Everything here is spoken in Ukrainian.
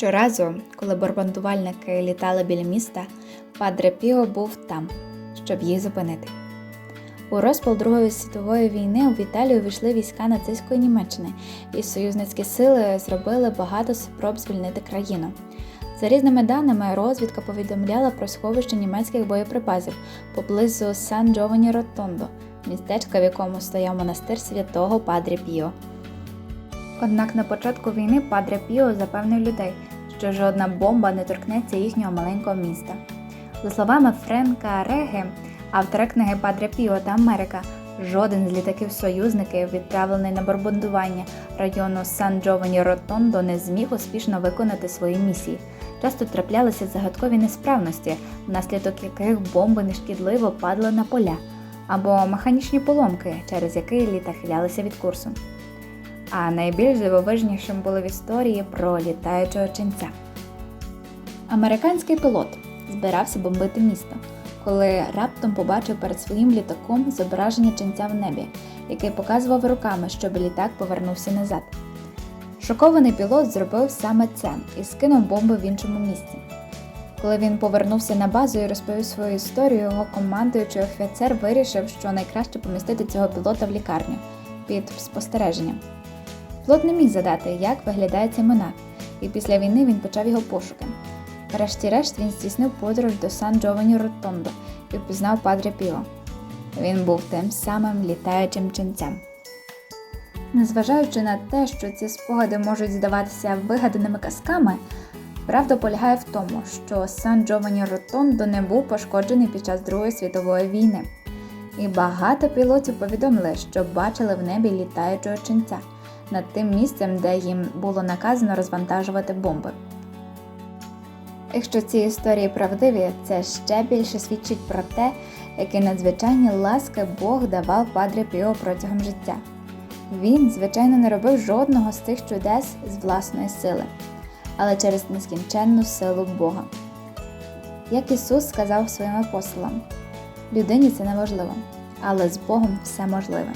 Щоразу, коли барбандувальники літали біля міста, Падре Піо був там, щоб їх зупинити. У розпал Другої світової війни в Італію війшли війська нацистської Німеччини, і союзницькі сили зробили багато спроб звільнити країну. За різними даними, розвідка повідомляла про сховище німецьких боєприпасів поблизу Сан Джованні Ротондо, містечка, в якому стояв монастир святого Падре Піо. Однак на початку війни Падре Піо запевнив людей, що жодна бомба не торкнеться їхнього маленького міста. За словами Френка Реге, автора книги Падре Піо та Америка, жоден з літаків союзників, відправлений на бомбардування району Сан Джованні Ротондо, не зміг успішно виконати свої місії. Часто траплялися загадкові несправності, внаслідок яких бомби нешкідливо падали на поля, або механічні поломки, через які літа хилялися від курсу. А найбільш дивовижнішим було в історії про літаючого ченця. Американський пілот збирався бомбити місто, коли раптом побачив перед своїм літаком зображення ченця в небі, який показував руками, щоб літак повернувся назад. Шокований пілот зробив саме це і скинув бомби в іншому місці. Коли він повернувся на базу і розповів свою історію, його командуючий офіцер вирішив, що найкраще помістити цього пілота в лікарню під спостереженням. Пілот не міг задати, як виглядає цей монах, і після війни він почав його пошуки. Врешті-решт він здійснив подорож до Сан Джованні Ротондо і впізнав Падре Піо. Він був тим самим літаючим ченцем. Незважаючи на те, що ці спогади можуть здаватися вигаданими казками, правда полягає в тому, що Сан Джованні Ротондо не був пошкоджений під час Другої світової війни. І багато пілотів повідомили, що бачили в небі літаючого ченця над тим місцем, де їм було наказано розвантажувати бомби. Якщо ці історії правдиві, це ще більше свідчить про те, які надзвичайні ласки Бог давав Падре Піо протягом життя. Він, звичайно, не робив жодного з цих чудес з власної сили, але через нескінченну силу Бога. Як Ісус сказав своїм апостолам, людині це неможливо, але з Богом все можливе.